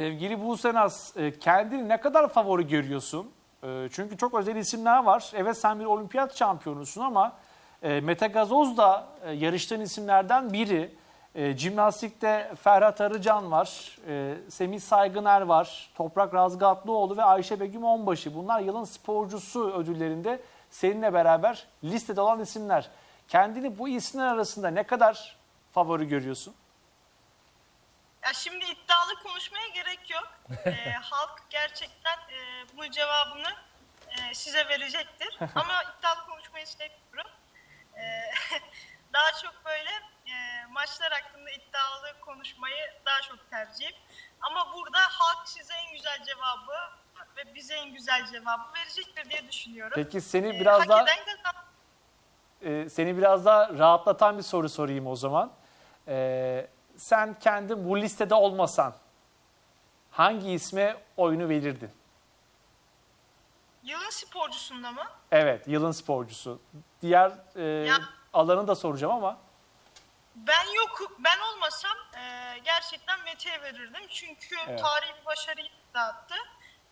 Sevgili Buse e, kendini ne kadar favori görüyorsun? E, Çünkü çok özel isimler var. Evet sen bir olimpiyat şampiyonusun ama e, Mete Gazoz da yarıştığın isimlerden biri. E, Jimnastikte Ferhat Arıcan var, Semih Saygıner var, Toprak Razgatlıoğlu ve Ayşe Begüm Onbaşı. Bunlar yılın sporcusu ödüllerinde seninle beraber listede olan isimler. Kendini bu isimler arasında ne kadar favori görüyorsun? Ya şimdi iddialı konuşmaya gerek yok. Ee, halk gerçekten e, bu cevabını e, size verecektir. Ama iddialı konuşmayı sevmiyorum. Ee, daha çok böyle e, maçlar hakkında iddialı konuşmayı daha çok tercihim. Ama burada halk size en güzel cevabı ve bize en güzel cevabı verecektir diye düşünüyorum. Peki seni Ee, biraz hak daha e, seni biraz daha rahatlatan bir soru sorayım o zaman. E, sen kendin bu listede olmasan hangi isme oyunu verirdin? Yılın sporcusunda mı? Evet, yılın sporcusu. Diğer e, Ya- alanı da soracağım ama Ben yok, ben olmasam e, gerçekten Mete'ye verirdim. Çünkü Evet. tarihi bir başarıyı dağıttı.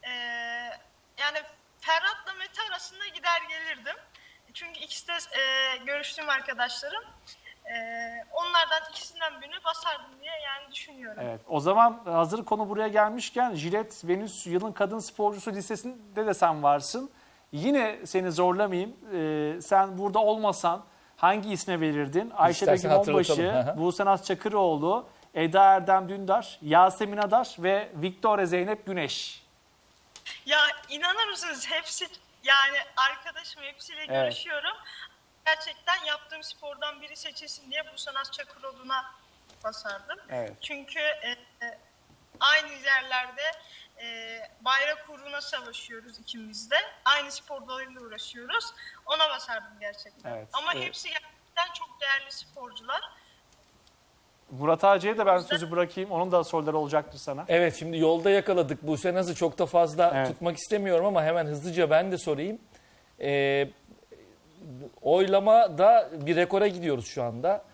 E, yani Ferhat'la Mete arasında gider gelirdim. Çünkü ikisi de e, görüştüğüm arkadaşlarım. E, onlardan ikisinden birini basardım diye yani düşünüyorum. evet. O zaman hazır konu buraya gelmişken Jilet Venüs yılın kadın sporcusu listesinde de sen varsın. Yine seni zorlamayayım. E, sen burada olmasan hangi isme verirdin? Ayşe İstersen Begüm Onbaşı. Buse Naz Çakıroğlu, Eda Erdem Dündar, Yasemin Adar ve Victoria Zeynep Güneş. Ya inanır mısınız hepsi yani arkadaşım hepsiyle Evet. görüşüyorum. Gerçekten yaptığım spordan biri seçilsin diye bu sanat Çakıroğlu'na basardım. Evet. Çünkü e, e, aynı yerlerde e, bayrak uğruna savaşıyoruz ikimiz de. Aynı spor dalıyla uğraşıyoruz. Ona basardım gerçekten. Evet, Ama evet. hepsi gerçekten çok değerli sporcular. Murat Ağacı'ya da ben sözü bırakayım. Onun da soruları olacaktır sana. Evet şimdi yolda yakaladık. Buse Naz'ı çok da fazla Evet. tutmak istemiyorum ama hemen hızlıca ben de sorayım. Ee, oylamada bir rekora gidiyoruz şu anda.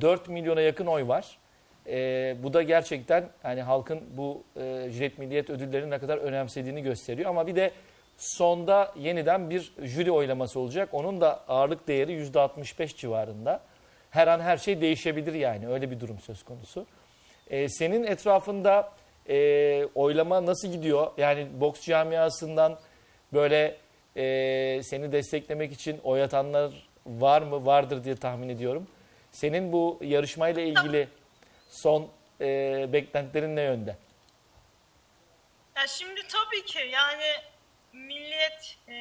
4 milyona yakın oy var. Ee, bu da gerçekten hani halkın bu e, Jilet Milliyet ödüllerini ne kadar önemsediğini gösteriyor. Ama bir de sonda yeniden bir jüri oylaması olacak. Onun da ağırlık değeri %65 civarında. Her an her şey değişebilir yani öyle bir durum söz konusu. Ee, senin etrafında e, oylama nasıl gidiyor? Yani boks camiasından böyle e, seni desteklemek için oy atanlar var mı? Vardır diye tahmin ediyorum. Senin bu yarışmayla ilgili son e, beklentilerin ne yönde? Ya şimdi tabii ki yani milliyet e,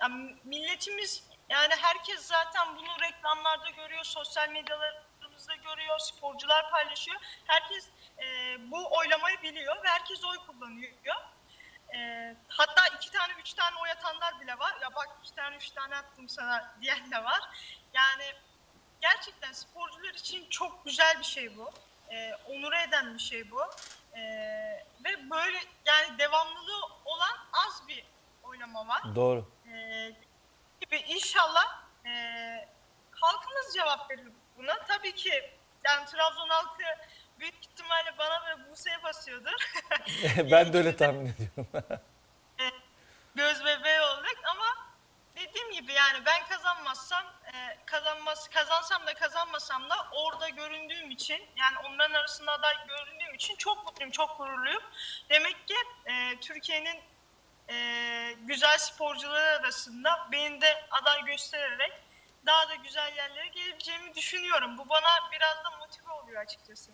ya milletimiz yani herkes zaten bunu reklamlarda görüyor, sosyal medyalarımızda görüyor, sporcular paylaşıyor. Herkes e, bu oylamayı biliyor ve herkes oy kullanıyor. İki tane, üç tane oy atanlar bile var. Ya bak iki tane, üç tane attım sana diyen de var. Yani gerçekten sporcular için çok güzel bir şey bu. E, onur eden bir şey bu. E, ve böyle yani devamlılığı olan az bir oynama var. Doğru. E, gibi inşallah e, halkımız cevap verir buna. Tabii ki yani Trabzon halkı büyük ihtimalle bana ve Buse'ye basıyordur. ben de öyle tahmin ediyorum. göz bebeği olduk ama dediğim gibi yani ben kazanmazsam e, kazanmaz kazansam da kazanmasam da orada göründüğüm için yani onların arasında aday göründüğüm için çok mutluyum, çok gururluyum. Demek ki e, Türkiye'nin e, güzel sporcuları arasında beni de aday göstererek daha da güzel yerlere gelebileceğimi düşünüyorum. Bu bana biraz da motive oluyor açıkçası.